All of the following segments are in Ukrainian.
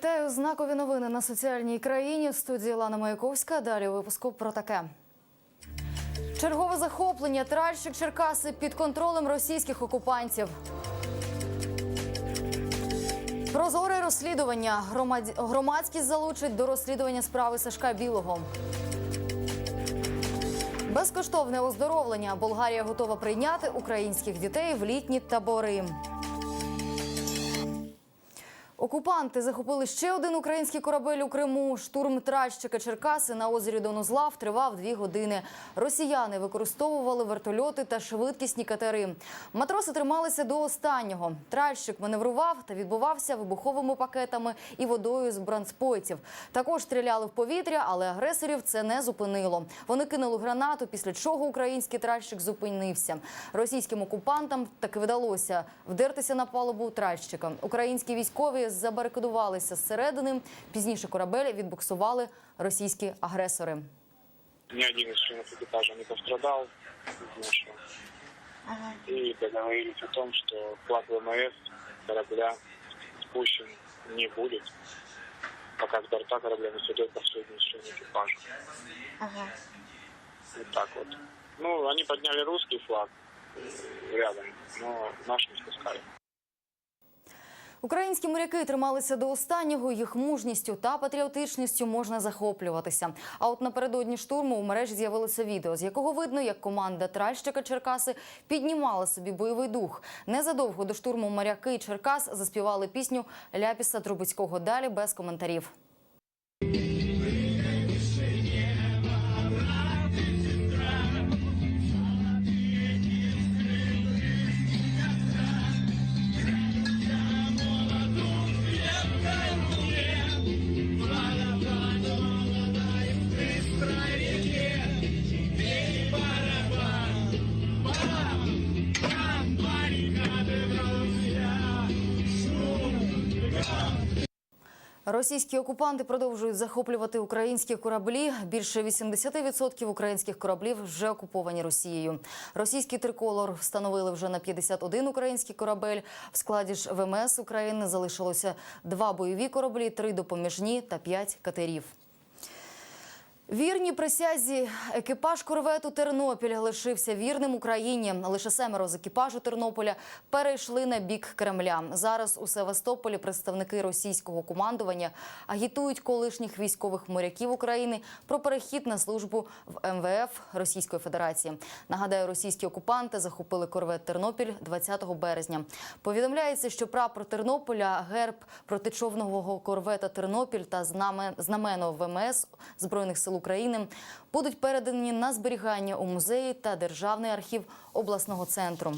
Вітаю знакові новини на соціальній країні. В студії Лана Маяковська. Далі у випуску про таке. Чергове захоплення. Тральщик Черкаси під контролем російських окупантів. Прозоре розслідування. Громад... Громадськість залучить до розслідування справи Сашка Білого. Безкоштовне оздоровлення. Болгарія готова прийняти українських дітей в літні табори. Окупанти захопили ще один український корабель у Криму. Штурм тральщика Черкаси на озері Донузлав тривав дві години. Росіяни використовували вертольоти та швидкісні катери. Матроси трималися до останнього. Тральщик маневрував та відбувався вибуховими пакетами і водою з бронспойців. Також стріляли в повітря, але агресорів це не зупинило. Вони кинули гранату, після чого український тральщик зупинився. Російським окупантам таки вдалося вдертися на палубу тральщика. Українські військові забарикадувалися зсередини. Пізніше корабель відбуксували російські агресори. Ни один из членов экипажа не пострадал из нашего. И договорились о том, что флаг ВМС корабля спущен не будет, пока с борта корабля не сойдет последний член экипажа. Вот так вот. Ну, они подняли русский флаг э, рядом, но наш не спускали. Українські моряки трималися до останнього. Їх мужністю та патріотичністю можна захоплюватися. А от напередодні штурму у мережі з'явилося відео, з якого видно, як команда тральщика Черкаси піднімала собі бойовий дух. Незадовго до штурму моряки Черкас заспівали пісню Ляпіса Трубицького. Далі без коментарів. Російські окупанти продовжують захоплювати українські кораблі. Більше 80% українських кораблів вже окуповані Росією. Російський триколор встановили вже на 51 український корабель. В складі ж ВМС України залишилося два бойові кораблі, три допоміжні та п'ять катерів. Вірні присязі екіпаж корвету Тернопіль лишився вірним Україні. Лише семеро з екіпажу Тернополя перейшли на бік Кремля. Зараз у Севастополі представники російського командування агітують колишніх військових моряків України про перехід на службу в МВФ Російської Федерації. Нагадаю, російські окупанти захопили корвет Тернопіль 20 березня. Повідомляється, що прапор Тернополя, герб протичовного корвета Тернопіль та знамен- знамено ВМС збройних сил України будуть передані на зберігання у музеї та державний архів обласного центру.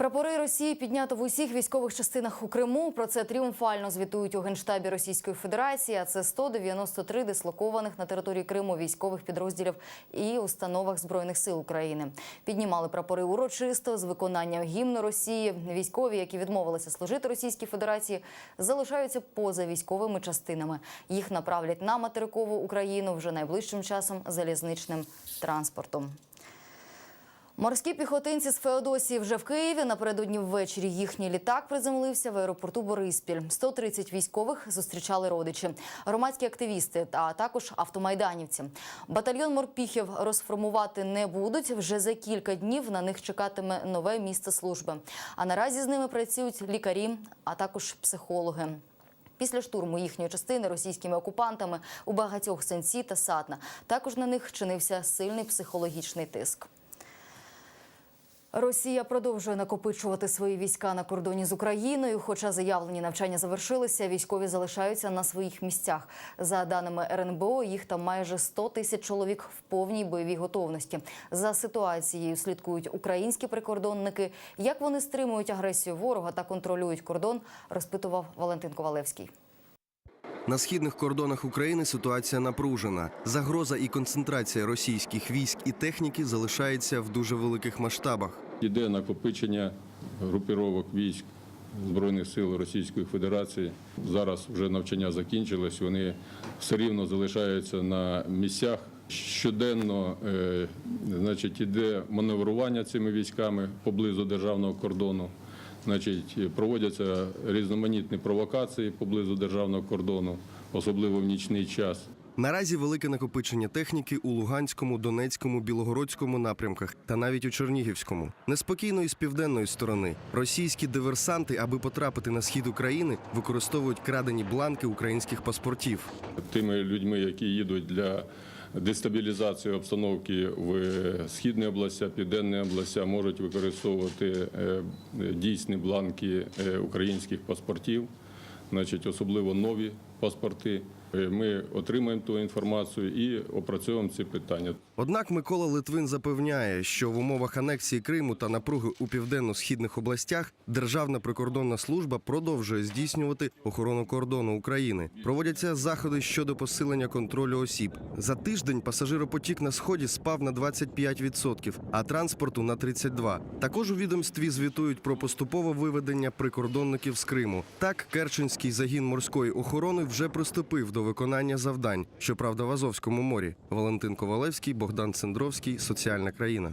Прапори Росії піднято в усіх військових частинах у Криму. Про це тріумфально звітують у генштабі Російської Федерації. А це 193 дислокованих на території Криму військових підрозділів і установах збройних сил України. Піднімали прапори урочисто з виконанням гімну Росії. Військові, які відмовилися служити Російській Федерації, залишаються поза військовими частинами. Їх направлять на материкову Україну вже найближчим часом залізничним транспортом. Морські піхотинці з Феодосії вже в Києві. Напередодні ввечері їхній літак приземлився в аеропорту Бориспіль. 130 військових зустрічали родичі, громадські активісти та також автомайданівці. Батальйон морпіхів розформувати не будуть. Вже за кілька днів на них чекатиме нове місце служби. А наразі з ними працюють лікарі, а також психологи. Після штурму їхньої частини російськими окупантами у багатьох сенсі та сатна також на них чинився сильний психологічний тиск. Росія продовжує накопичувати свої війська на кордоні з Україною. Хоча заявлені навчання завершилися, військові залишаються на своїх місцях. За даними РНБО, їх там майже 100 тисяч чоловік в повній бойовій готовності. За ситуацією слідкують українські прикордонники. Як вони стримують агресію ворога та контролюють кордон, розпитував Валентин Ковалевський. На східних кордонах України ситуація напружена. Загроза і концентрація російських військ і техніки залишається в дуже великих масштабах. Іде накопичення групіровок військ Збройних сил Російської Федерації. Зараз вже навчання закінчилось. Вони все рівно залишаються на місцях. Щоденно е, значить, іде маневрування цими військами поблизу державного кордону. Значить, проводяться різноманітні провокації поблизу державного кордону, особливо в нічний час. Наразі велике накопичення техніки у Луганському, Донецькому, Білогородському напрямках та навіть у Чернігівському. Неспокійно і з південної сторони. Російські диверсанти, аби потрапити на схід України, використовують крадені бланки українських паспортів. Тими людьми, які їдуть для дестабілізації обстановки в східній області, південній області, можуть використовувати е, дійсні бланки е, українських паспортів, значить, особливо нові паспорти. Е, Ми отримаємо ту інформацію і опрацьовуємо ці питання. Однак Микола Литвин запевняє, що в умовах анексії Криму та напруги у південно-східних областях Державна прикордонна служба продовжує здійснювати охорону кордону України. Проводяться заходи щодо посилення контролю осіб. За тиждень пасажиропотік на сході спав на 25%, а транспорту на 32%. Також у відомстві звітують про поступове виведення прикордонників з Криму. Так, Керченський загін морської охорони вже приступив до виконання завдань, щоправда, в Азовському морі. Валентин Ковалевський, Богдан Цендровський, Соціальна країна.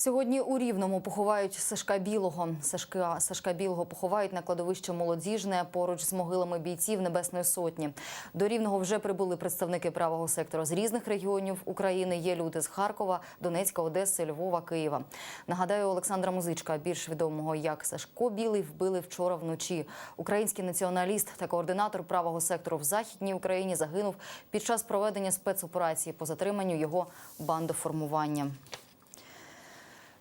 Сьогодні у Рівному поховають Сашка Білого. Сашка, Сашка Білого поховають на кладовище Молодіжне поруч з могилами бійців Небесної Сотні. До Рівного вже прибули представники правого сектора з різних регіонів України. Є люди з Харкова, Донецька, Одеси, Львова, Києва. Нагадаю, Олександра Музичка, більш відомого як Сашко Білий, вбили вчора вночі. Український націоналіст та координатор правого сектору в Західній Україні загинув під час проведення спецоперації по затриманню його бандоформування.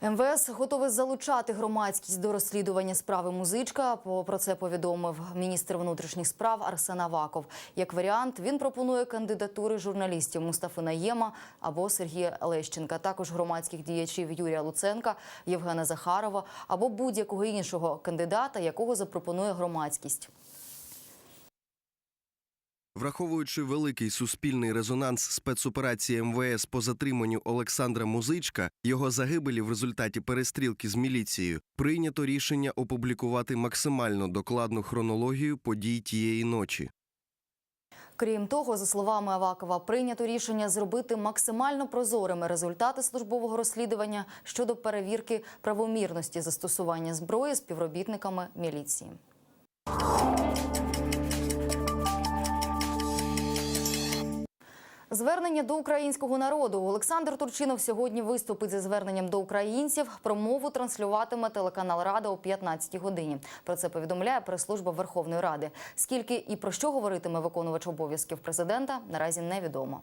МВС готове залучати громадськість до розслідування справи музичка. Про це повідомив міністр внутрішніх справ Арсен Аваков. Як варіант, він пропонує кандидатури журналістів Мустафи Наєма або Сергія Лещенка, також громадських діячів Юрія Луценка, Євгена Захарова або будь-якого іншого кандидата, якого запропонує громадськість. Враховуючи великий суспільний резонанс спецоперації МВС по затриманню Олександра Музичка, його загибелі в результаті перестрілки з міліцією, прийнято рішення опублікувати максимально докладну хронологію подій тієї ночі. Крім того, за словами Авакова, прийнято рішення зробити максимально прозорими результати службового розслідування щодо перевірки правомірності застосування зброї співробітниками міліції. Звернення до українського народу Олександр Турчинов сьогодні виступить зі зверненням до українців. Промову транслюватиме телеканал Рада о 15-й годині. Про це повідомляє прес-служба Верховної Ради. Скільки і про що говоритиме виконувач обов'язків президента, наразі невідомо.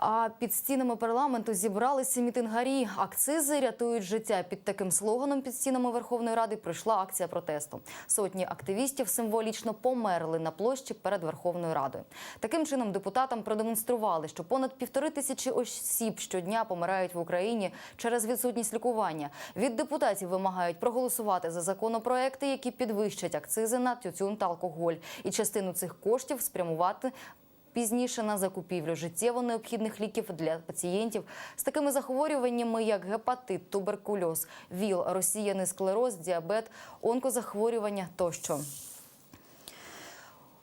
А під стінами парламенту зібралися мітингарі. Акцизи рятують життя. Під таким слоганом під стінами Верховної Ради пройшла акція протесту. Сотні активістів символічно померли на площі перед Верховною Радою. Таким чином депутатам продемонстрували, що понад півтори тисячі осіб щодня помирають в Україні через відсутність лікування. Від депутатів вимагають проголосувати за законопроекти, які підвищать акцизи на тютюн та алкоголь, і частину цих коштів спрямувати пізніше на закупівлю життєво необхідних ліків для пацієнтів з такими захворюваннями, як гепатит, туберкульоз, ВІЛ, розсіяний склероз, діабет, онкозахворювання тощо.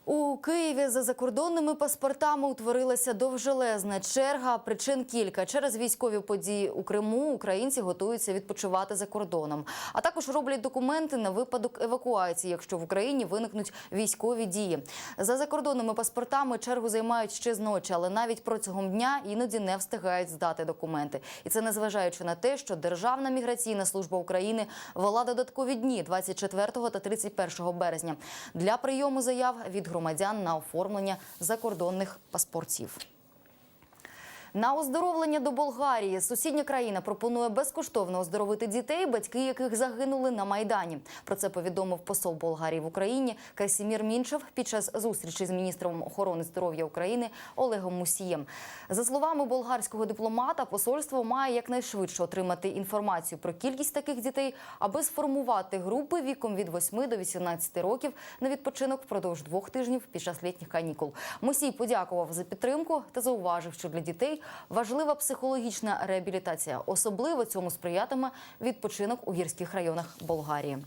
У Києві за закордонними паспортами утворилася довжелезна черга. Причин кілька через військові події у Криму. Українці готуються відпочивати за кордоном, а також роблять документи на випадок евакуації, якщо в Україні виникнуть військові дії. За закордонними паспортами чергу займають ще з ночі, але навіть протягом дня іноді не встигають здати документи. І це незважаючи на те, що Державна міграційна служба України вела додаткові дні 24 та 31 березня для прийому заяв від громадян на оформлення закордонних паспортів. На оздоровлення до Болгарії сусідня країна пропонує безкоштовно оздоровити дітей, батьки яких загинули на майдані. Про це повідомив посол Болгарії в Україні Касімір Мінчев під час зустрічі з міністром охорони здоров'я України Олегом Мусієм. За словами болгарського дипломата, посольство має якнайшвидше отримати інформацію про кількість таких дітей, аби сформувати групи віком від 8 до 18 років на відпочинок впродовж двох тижнів під час літніх канікул. Мусій подякував за підтримку та зауважив, що для дітей важлива психологічна реабілітація. Особливо цьому сприятиме відпочинок у гірських районах Болгарії.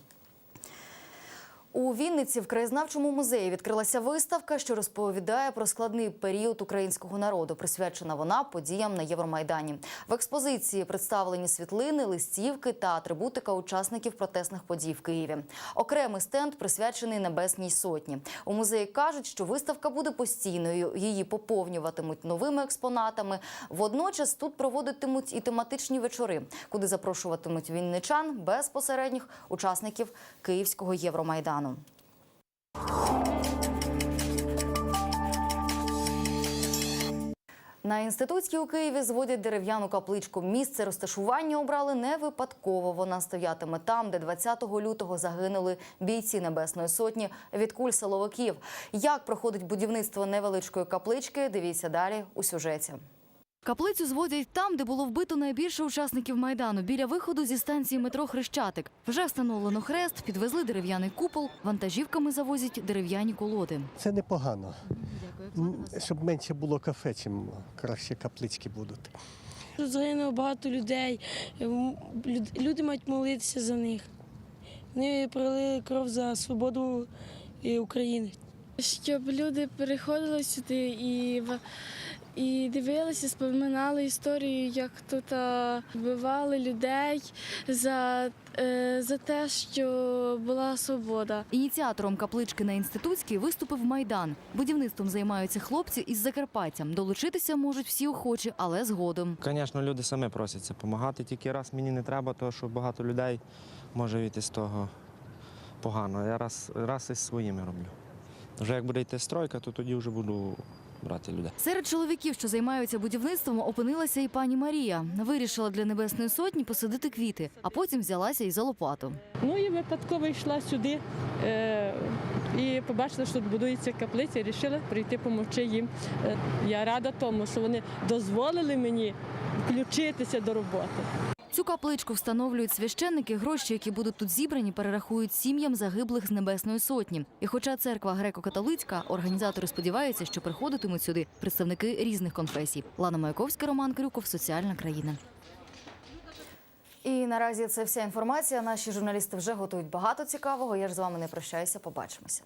У Вінниці в краєзнавчому музеї відкрилася виставка, що розповідає про складний період українського народу. Присвячена вона подіям на Євромайдані. В експозиції представлені світлини, листівки та атрибутика учасників протестних подій в Києві. Окремий стенд присвячений Небесній Сотні. У музеї кажуть, що виставка буде постійною. Її поповнюватимуть новими експонатами. Водночас тут проводитимуть і тематичні вечори, куди запрошуватимуть вінничан безпосередніх учасників Київського Євромайдану. На інститутській у Києві зводять дерев'яну капличку. Місце розташування обрали не випадково. Вона стоятиме там, де 20 лютого загинули бійці Небесної сотні від куль силовиків. Як проходить будівництво невеличкої каплички? Дивіться далі у сюжеті. Каплицю зводять там, де було вбито найбільше учасників майдану, біля виходу зі станції метро Хрещатик. Вже встановлено хрест, підвезли дерев'яний купол, вантажівками завозять дерев'яні колоди. Це непогано. Щоб менше було кафе, чим краще каплички будуть. Тут загинуло багато людей. Люди мають молитися за них. Вони пролили кров за свободу е, України. Щоб люди переходили сюди і, в- і дивилися, споминали історію, як тут вбивали людей за, е, за те, що була свобода. Ініціатором каплички на інститутській виступив майдан. Будівництвом займаються хлопці із Закарпаття. Долучитися можуть всі охочі, але згодом. Звісно, люди самі просяться допомагати. Тільки раз мені не треба, тому що багато людей може вийти з того погано. Я раз, раз із своїми роблю. Вже як буде йти стройка, то тоді вже буду брати людей. Серед чоловіків, що займаються будівництвом, опинилася і пані Марія. Вирішила для небесної сотні посадити квіти, а потім взялася і за лопату. Ну і випадково йшла сюди е, і побачила, що тут будується каплиця, і вирішила прийти допомогти їм. Е, я рада тому, що вони дозволили мені включитися до роботи. Цю капличку встановлюють священники. Гроші, які будуть тут зібрані, перерахують сім'ям загиблих з небесної сотні. І хоча церква греко-католицька, організатори сподіваються, що приходитимуть сюди представники різних конфесій. Лана Маяковська, Роман Крюков, Соціальна країна. І наразі це вся інформація. Наші журналісти вже готують багато цікавого. Я ж з вами не прощаюся. Побачимося.